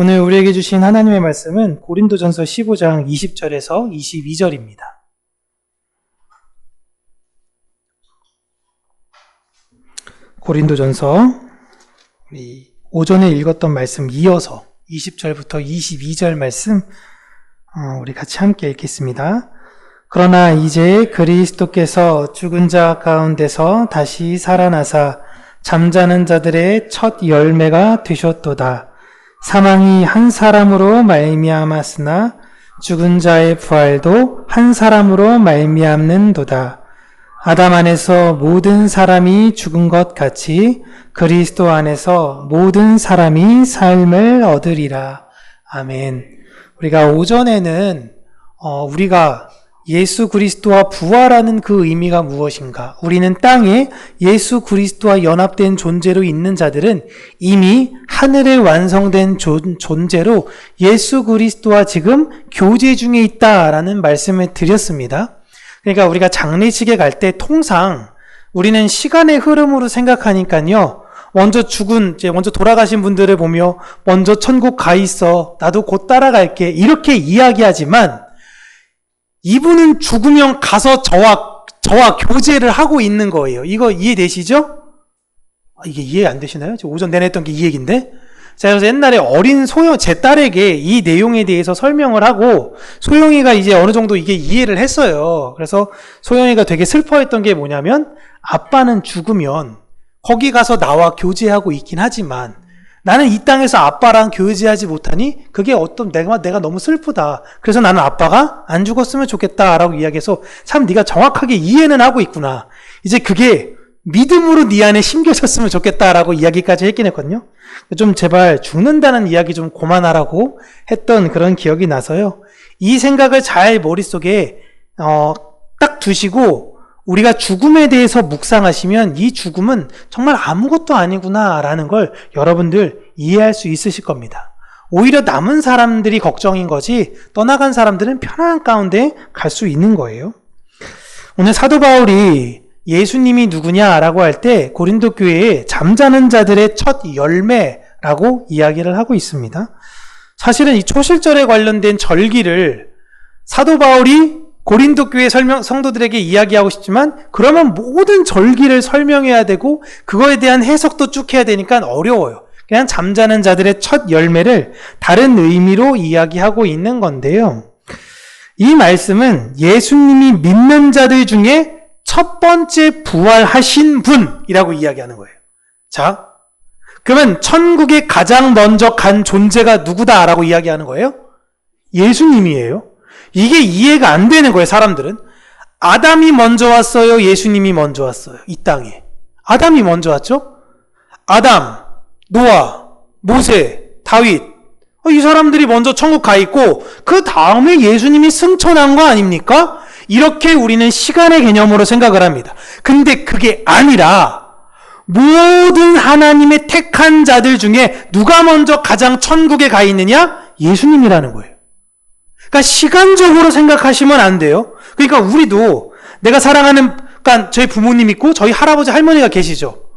오늘 우리에게 주신 하나님의 말씀은 고린도전서 15장 20절에서 22절입니다. 고린도전서 우리 오전에 읽었던 말씀 이어서 20절부터 22절 말씀 어, 우리 같이 함께 읽겠습니다. 그러나 이제 그리스도께서 죽은 자 가운데서 다시 살아나사 잠자는 자들의 첫 열매가 되셨도다. 사망이 한 사람으로 말미암았으나 죽은 자의 부활도 한 사람으로 말미암는도다. 아담 안에서 모든 사람이 죽은 것 같이 그리스도 안에서 모든 사람이 삶을 얻으리라. 아멘. 우리가 오전에는 어, 우리가 예수 그리스도와 부활하는 그 의미가 무엇인가? 우리는 땅에 예수 그리스도와 연합된 존재로 있는 자들은 이미 하늘에 완성된 존재로 예수 그리스도와 지금 교제 중에 있다라는 말씀을 드렸습니다. 그러니까 우리가 장례식에 갈 때 통상 우리는 시간의 흐름으로 생각하니까요. 먼저 죽은, 이제 먼저 돌아가신 분들을 보며 먼저 천국 가 있어. 나도 곧 따라갈게. 이렇게 이야기하지만 이분은 죽으면 가서 저와, 저와 교제를 하고 있는 거예요. 이거 이해되시죠? 아, 이게 이해 안 되시나요? 오전 내내 했던 게 이 얘기인데? 자, 그래서 옛날에 어린 소영, 제 딸에게 이 내용에 대해서 설명을 하고, 소영이가 이제 어느 정도 이게 이해를 했어요. 그래서 소영이가 되게 슬퍼했던 게 뭐냐면, 아빠는 죽으면, 거기 가서 나와 교제하고 있긴 하지만, 나는 이 땅에서 아빠랑 교제하지 못하니, 그게 어떤, 내가, 내가 너무 슬프다. 그래서 나는 아빠가 안 죽었으면 좋겠다라고 이야기해서, 참 네가 정확하게 이해는 하고 있구나. 이제 그게 믿음으로 네 안에 심겨졌으면 좋겠다라고 이야기까지 했긴 했거든요. 좀 제발 죽는다는 이야기 좀 그만하라고 했던 그런 기억이 나서요. 이 생각을 잘 머릿속에 어, 딱 두시고 우리가 죽음에 대해서 묵상하시면 이 죽음은 정말 아무것도 아니구나라는 걸 여러분들 이해할 수 있으실 겁니다. 오히려 남은 사람들이 걱정인 거지 떠나간 사람들은 편안한 가운데 갈 수 있는 거예요. 오늘 사도 바울이 예수님이 누구냐라고 할 때 고린도 교회에 잠자는 자들의 첫 열매라고 이야기를 하고 있습니다. 사실은 이 초실절에 관련된 절기를 사도 바울이 고린도 교회 설명 성도들에게 이야기하고 싶지만 그러면 모든 절기를 설명해야 되고 그거에 대한 해석도 쭉 해야 되니까 어려워요. 그냥 잠자는 자들의 첫 열매를 다른 의미로 이야기하고 있는 건데요. 이 말씀은 예수님이 믿는 자들 중에 첫 번째 부활하신 분이라고 이야기하는 거예요. 자, 그러면 천국에 가장 먼저 간 존재가 누구다라고 이야기하는 거예요? 예수님이에요. 이게 이해가 안 되는 거예요, 사람들은. 아담이 먼저 왔어요? 예수님이 먼저 왔어요? 이 땅에. 아담이 먼저 왔죠? 아담, 노아, 모세, 다윗. 어, 이 사람들이 먼저 천국 가 있고, 그 다음에 예수님이 승천한 거 아닙니까? 이렇게 우리는 시간의 개념으로 생각을 합니다. 근데 그게 아니라 모든 하나님의 택한 자들 중에 누가 먼저 가장 천국에 가 있느냐? 예수님이라는 거예요. 그러니까 시간적으로 생각하시면 안 돼요. 그러니까 우리도 내가 사랑하는 그러니까 저희 부모님 있고 저희 할아버지 할머니가 계시죠.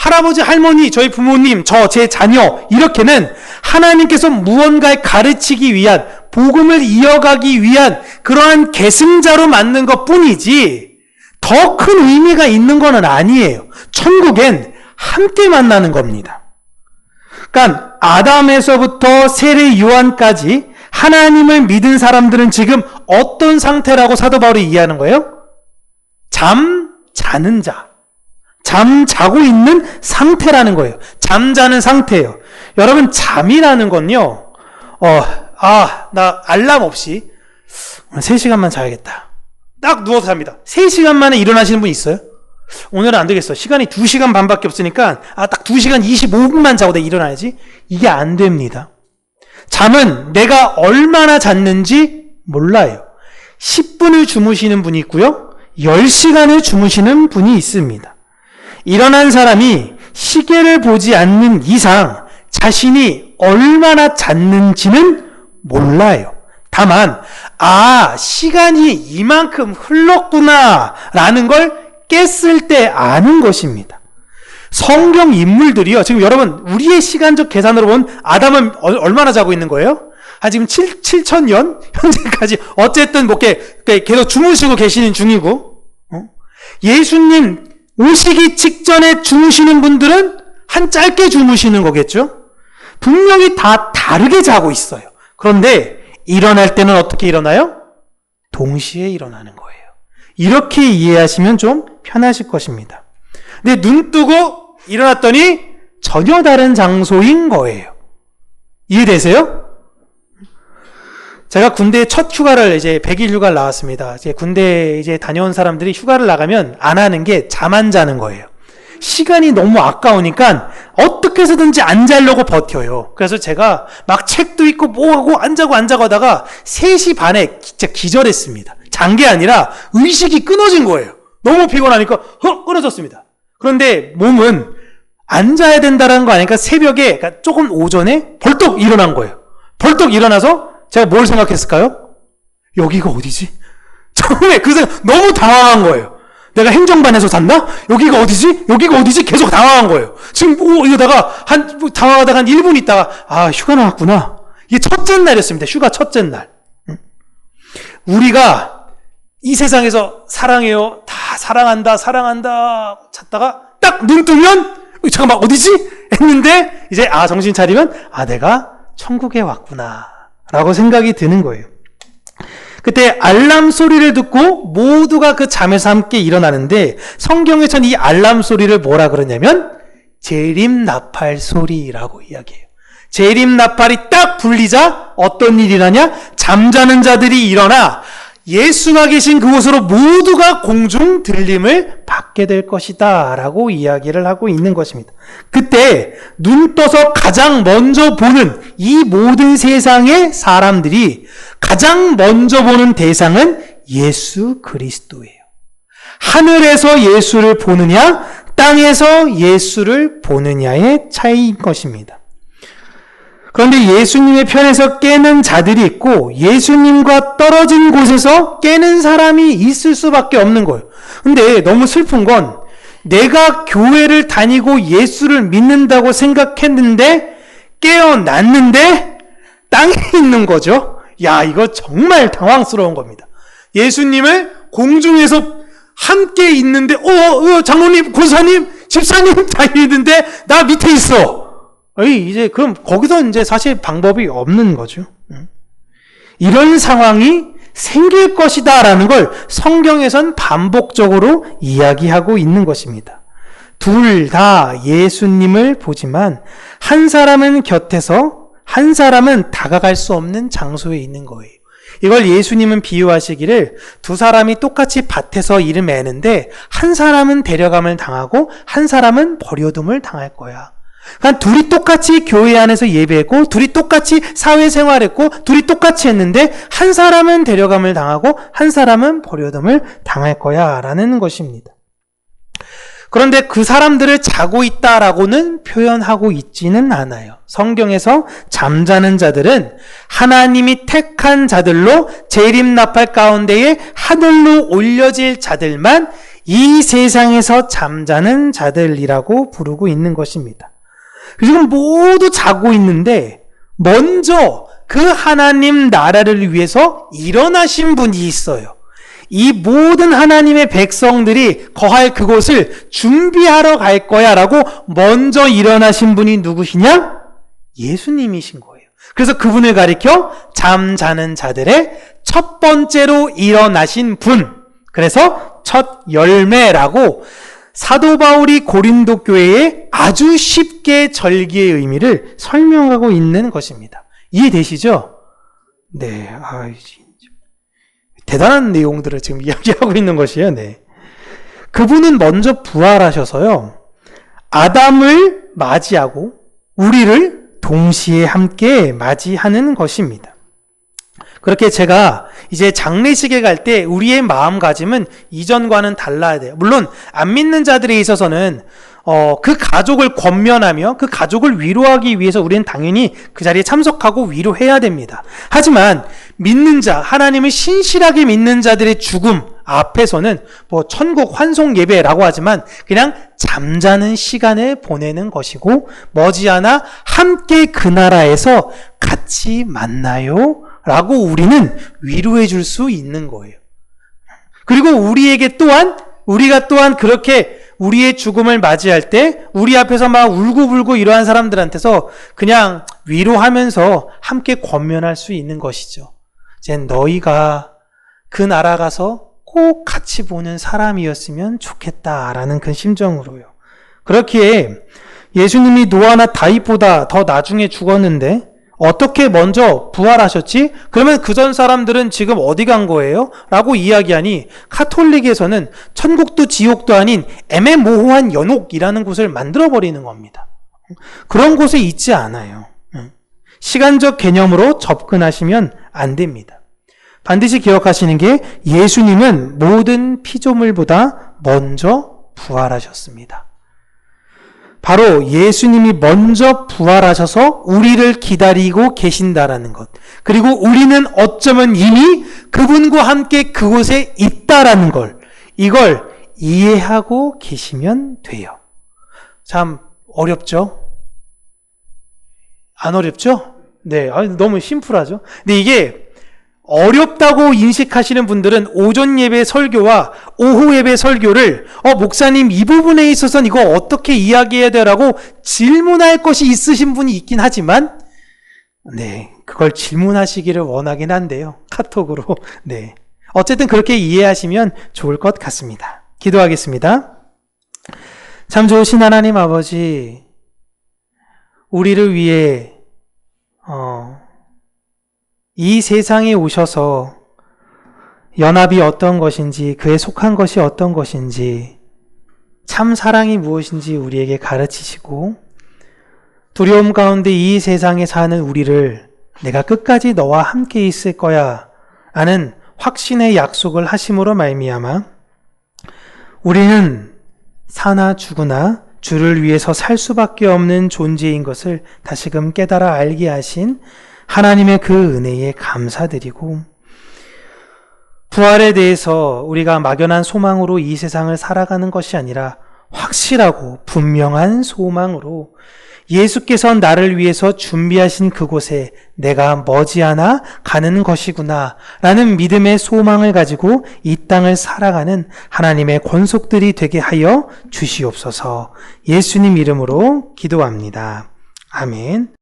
할아버지, 할머니, 저희 부모님, 저, 제 자녀, 이렇게는 하나님께서 무언가를 가르치기 위한, 복음을 이어가기 위한 그러한 계승자로 만든 것 뿐이지, 더 큰 의미가 있는 것은 아니에요. 천국엔 함께 만나는 겁니다. 그러니까, 아담에서부터 세례 요한까지 하나님을 믿은 사람들은 지금 어떤 상태라고 사도 바울이 이해하는 거예요? 잠 자는 자. 잠 자고 있는 상태라는 거예요. 잠자는 상태예요. 여러분 잠이라는 건요. 어, 아, 나 알람 없이 오늘 3시간만 자야겠다. 딱 누워서 잡니다. 3시간 만에 일어나시는 분 있어요? 오늘은 안 되겠어. 시간이 2시간 반밖에 없으니까 아, 딱 2시간 25분만 자고 내가 일어나야지. 이게 안 됩니다. 잠은 내가 얼마나 잤는지 몰라요. 10분을 주무시는 분이 있고요. 10시간을 주무시는 분이 있습니다. 일어난 사람이 시계를 보지 않는 이상 자신이 얼마나 잤는지는 몰라요. 다만, 아, 시간이 이만큼 흘렀구나, 라는 걸 깼을 때 아는 것입니다. 성경 인물들이요. 지금 여러분, 우리의 시간적 계산으로 본 아담은 어- 얼마나 자고 있는 거예요? 아, 지금 7, 7천 년? 현재까지. 어쨌든, 뭐, 이렇게 계속 주무시고 계시는 중이고, 어? 예수님 오시기 직전에 주무시는 분들은 한 짧게 주무시는 거겠죠? 분명히 다 다르게 자고 있어요. 그런데 일어날 때는 어떻게 일어나요? 동시에 일어나는 거예요. 이렇게 이해하시면 좀 편하실 것입니다. 근데 눈 뜨고 일어났더니 전혀 다른 장소인 거예요. 이해되세요? 제가 군대 첫 휴가를 이제 100일 휴가를 나왔습니다. 이제 군대 이제 다녀온 사람들이 휴가를 나가면 안 하는 게 잠 안 자는 거예요. 시간이 너무 아까우니까 어떻게 해서든지 안 자려고 버텨요. 그래서 제가 막 책도 읽고 뭐하고 안 자고 안 자고 하다가 3시 반에 진짜 기절했습니다. 잔 게 아니라 의식이 끊어진 거예요. 너무 피곤하니까 헉 끊어졌습니다. 그런데 몸은 안 자야 된다는 거 아니까 새벽에 그러니까 조금 오전에 벌떡 일어난 거예요. 벌떡 일어나서 제가 뭘 생각했을까요? 여기가 어디지? 처음에 그 생각 너무 당황한 거예요. 내가 행정반에서 잤나? 여기가 어디지? 여기가 어디지? 계속 당황한 거예요. 지금 오 이러다가 한뭐 당황하다가 한 1분 있다가 아 휴가 나왔구나. 이게 첫째 날이었습니다. 휴가 첫째 날. 응? 우리가 이 세상에서 사랑해요. 다 사랑한다, 사랑한다 찾다가 딱 눈 뜨면 어, 잠깐만 어디지? 했는데 이제 아 정신 차리면 아 내가 천국에 왔구나라고 생각이 드는 거예요. 그때 알람 소리를 듣고 모두가 그 잠에서 함께 일어나는데 성경에서는 이 알람 소리를 뭐라 그러냐면 재림 나팔 소리라고 이야기해요. 재림 나팔이 딱 불리자 어떤 일이 나냐? 잠자는 자들이 일어나 예수가 계신 그곳으로 모두가 공중 들림을 받게 될 것이다. 라고 이야기를 하고 있는 것입니다. 그때 눈 떠서 가장 먼저 보는 이 모든 세상의 사람들이 가장 먼저 보는 대상은 예수 그리스도예요. 하늘에서 예수를 보느냐, 땅에서 예수를 보느냐의 차이인 것입니다. 그런데 예수님의 편에서 깨는 자들이 있고 예수님과 떨어진 곳에서 깨는 사람이 있을 수밖에 없는 거예요. 근데 너무 슬픈 건 내가 교회를 다니고 예수를 믿는다고 생각했는데 깨어났는데 땅에 있는 거죠. 야, 이거 정말 당황스러운 겁니다. 예수님을 공중에서 함께 있는데, 어, 어 장로님, 권사님, 집사님 다 있는데 나 밑에 있어. 이제 그럼 거기서 이제 사실 방법이 없는 거죠. 이런 상황이 생길 것이다라는 걸 성경에선 반복적으로 이야기하고 있는 것입니다. 둘 다 예수님을 보지만 한 사람은 곁에서 한 사람은 다가갈 수 없는 장소에 있는 거예요. 이걸 예수님은 비유하시기를 두 사람이 똑같이 밭에서 일을 매는데 한 사람은 데려감을 당하고 한 사람은 버려둠을 당할 거야. 그러니까 둘이 똑같이 교회 안에서 예배했고 둘이 똑같이 사회생활했고 둘이 똑같이 했는데 한 사람은 데려감을 당하고 한 사람은 버려둠을 당할 거야라는 것입니다. 그런데 그 사람들을 자고 있다라고는 표현하고 있지는 않아요. 성경에서 잠자는 자들은 하나님이 택한 자들로 재림나팔 가운데에 하늘로 올려질 자들만 이 세상에서 잠자는 자들이라고 부르고 있는 것입니다. 지금 모두 자고 있는데 먼저 그 하나님 나라를 위해서 일어나신 분이 있어요. 이 모든 하나님의 백성들이 거할 그곳을 준비하러 갈 거야 라고 먼저 일어나신 분이 누구시냐? 예수님이신 거예요. 그래서 그분을 가리켜 잠자는 자들의 첫 번째로 일어나신 분. 그래서 첫 열매라고 사도 바울이 고린도 교회에 아주 쉽게 절기의 의미를 설명하고 있는 것입니다. 이해되시죠? 네. 아, 대단한 내용들을 지금 이야기하고 있는 것이에요. 네. 그분은 먼저 부활하셔서요. 아담을 맞이하고 우리를 동시에 함께 맞이하는 것입니다. 그렇게 제가 이제 장례식에 갈 때 우리의 마음가짐은 이전과는 달라야 돼요. 물론 안 믿는 자들에 있어서는 어, 그 가족을 권면하며 그 가족을 위로하기 위해서 우리는 당연히 그 자리에 참석하고 위로해야 됩니다. 하지만 믿는 자, 하나님을 신실하게 믿는 자들의 죽음, 앞에서는 뭐 천국 환송 예배라고 하지만 그냥 잠자는 시간을 보내는 것이고 머지않아 함께 그 나라에서 같이 만나요. 라고 우리는 위로해 줄 수 있는 거예요. 그리고 우리에게 또한 우리가 또한 그렇게 우리의 죽음을 맞이할 때 우리 앞에서 막 울고불고 이러한 사람들한테서 그냥 위로하면서 함께 권면할 수 있는 것이죠. 이제 너희가 그 나라 가서 꼭 같이 보는 사람이었으면 좋겠다라는 그 심정으로요. 그렇기에 예수님이 노아나 다윗보다 더 나중에 죽었는데 어떻게 먼저 부활하셨지? 그러면 그 전 사람들은 지금 어디 간 거예요? 라고 이야기하니 카톨릭에서는 천국도 지옥도 아닌 애매모호한 연옥이라는 곳을 만들어버리는 겁니다. 그런 곳에 있지 않아요. 시간적 개념으로 접근하시면 안 됩니다. 반드시 기억하시는 게 예수님은 모든 피조물보다 먼저 부활하셨습니다. 바로 예수님이 먼저 부활하셔서 우리를 기다리고 계신다라는 것. 그리고 우리는 어쩌면 이미 그분과 함께 그곳에 있다라는 걸, 이걸 이해하고 계시면 돼요. 참 어렵죠? 안 어렵죠? 네, 너무 심플하죠? 근데 이게 어렵다고 인식하시는 분들은 오전 예배 설교와 오후 예배 설교를 어 목사님 이 부분에 있어서는 이거 어떻게 이야기해야 되라고 질문할 것이 있으신 분이 있긴 하지만 네 그걸 질문하시기를 원하긴 한데요. 카톡으로. 네. 어쨌든 그렇게 이해하시면 좋을 것 같습니다. 기도하겠습니다. 참 좋으신 하나님 아버지 우리를 위해 어, 이 세상에 오셔서 연합이 어떤 것인지, 그에 속한 것이 어떤 것인지, 참 사랑이 무엇인지 우리에게 가르치시고, 두려움 가운데 이 세상에 사는 우리를 내가 끝까지 너와 함께 있을 거야 라는 확신의 약속을 하심으로 말미암아 우리는 사나 죽으나 주를 위해서 살 수밖에 없는 존재인 것을 다시금 깨달아 알게 하신 하나님의 그 은혜에 감사드리고 부활에 대해서 우리가 막연한 소망으로 이 세상을 살아가는 것이 아니라 확실하고 분명한 소망으로 예수께서 나를 위해서 준비하신 그곳에 내가 머지않아 가는 것이구나 라는 믿음의 소망을 가지고 이 땅을 살아가는 하나님의 권속들이 되게 하여 주시옵소서 예수님 이름으로 기도합니다. 아멘.